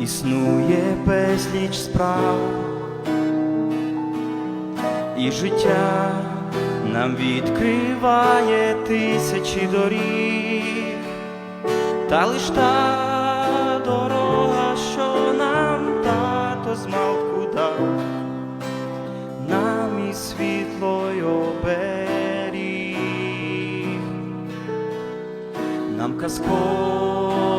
існує безліч справ, і життя нам відкриває тисячі доріг, та лиш та дорога, що нам тато змалку дав, нам і світло й оберіг, нам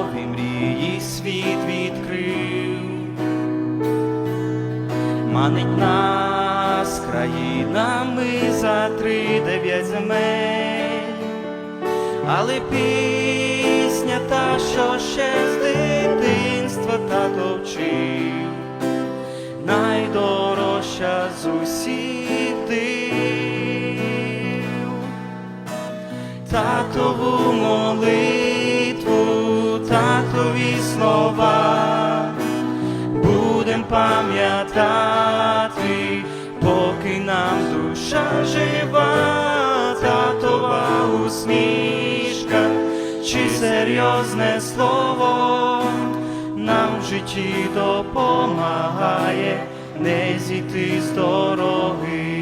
казкові мрії світ відкрив, манить нас країнами за три дев'ять земель, але пісня та, що ще з дитинства тато вчив, найдорожча з усіх див. Татову молитву, слова, будем пам'ятати, поки нам душа жива, татова усмішка, чи серйозне слово нам в житті допомагає не зійти з дороги.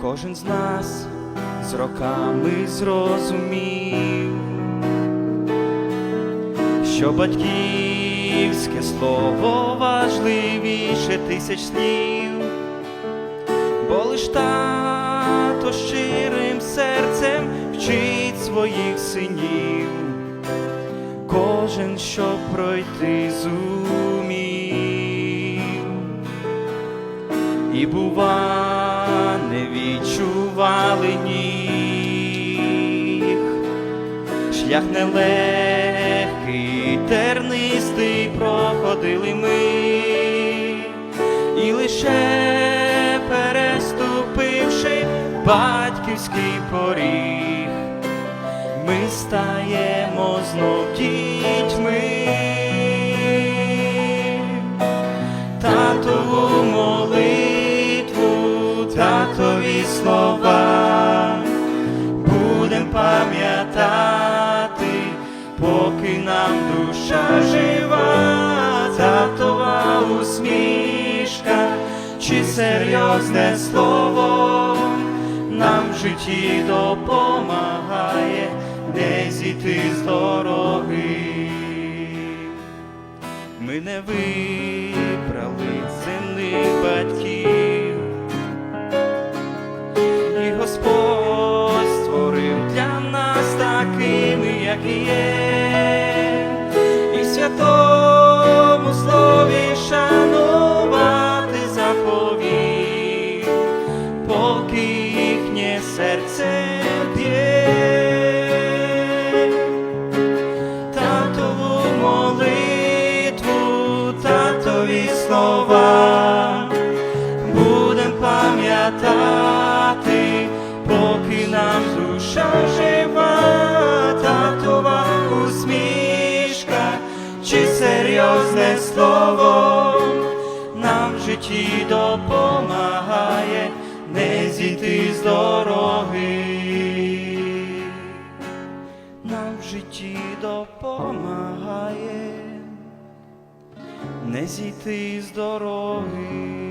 Кожен з нас з роками зрозумів, що батьківське слово важливіше тисяч слів, бо лиш тато щирим серцем вчить своїх синів, кожен щоб пройти зумів і бува не відчували ніг. Шлях нелегкий, тернистий проходили ми, і лише переступивши батьківський поріг, ми стаємо знов дітьми татові слова, будем пам'ятати, поки нам душа жива, татова усмішка, чи серйозне слово нам в житті допомагає не зійти з дороги. Ми не вибрали земних батьків, серйозне слово нам в житті допомагає не зійти з дороги нам в житті допомагає не зійти з дороги.